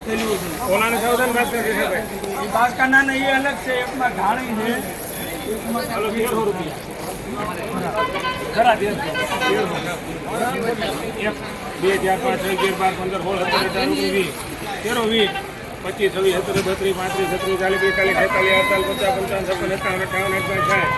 થયેલું છે ઓલાને સાવધાન વાત કરી છે ભાઈ એ બારકાના ને એ અલગ છે એકમાં ઢાળી છે એકમાં ચાલો તેરસો રૂપિયા ખરા દેશ એક બે ચાર પાંચ છ અગિયાર બાર પંદર સોળ સત્તર અઢાર ઓગણીસ વીસ તેરો વીસ પચીસ છવ્વીસ સત્તર બત્રીસ પાંત્રીસ છત્રીસ ચાલીસ બેતાલીસ છેતાલીસ અડતાલીસ પચાસ પંચાવન છપ્પન એકાવન અઠાવન અઠાવન સાઠ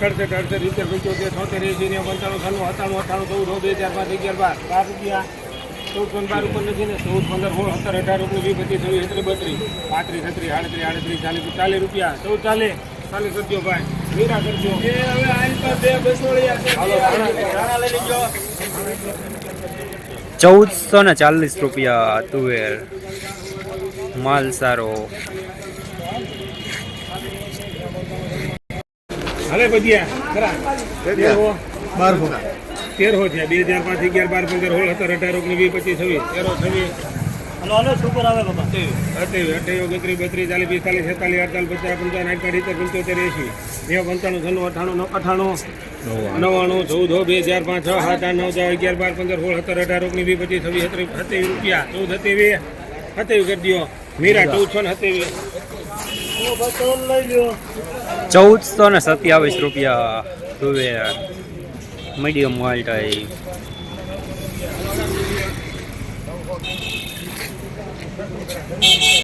સડસઠ અડસઠ સિત્તેર પંચોતેર છોતેર એસી ને પંચાણું છન્નું અઠાણું અઠાણું ચૌદ બે ચાર પાંચ અગિયાર બાર બાર રૂપિયા ચૌદ પંદર બાર ઉપર નથી ને ચૌદ પંદર સોળ સત્તર અઢાર ઓગણીસ વીસ પચીસ છવ્વીસ એટલે બત્રીસ. પાંત્રીસ છત્રીસ આડત્રીસ આડત્રીસ ચાલીસ ચાલીસ રૂપિયા. ચૌદ ચાલે. ચાલીસ કરજો ભાઈ. મીરા કરજો. એ હવે આની પર બે બસોળિયા છે. હાલો, ધાણા. ધાણા લઈ લેજો. ચૌદસો ને ચાલીસ રૂપિયા તુવેર. માલ સારો. હવે બરાબર બાર તેરહો તેરહો છે બે હજાર પાંચ અગિયાર બાર પંદર હોળ હતા અઢાર ઓગણીસ વીસ પચીસ છવ્વીસ. તેરો છવ્વીસ નવ્વાણું ચૌદ બે હજાર પાંચ છ સાત આઠ નવ દસ અગિયાર બાર પંદર સોળ સત્તર અઢાર ઓગણીસ વીસ પચીસ છવ્વીસ સત્તરીસ સત્યાવીસ રૂપિયા. ચૌદ સત્યાવીસ. સત્યાવીસ કરી દો મીરા ચૌદસો ને સત્યાવીસ. ચૌદસો ને સત્યાવીસ રૂપિયા મીડિયમ ક્વોલિટી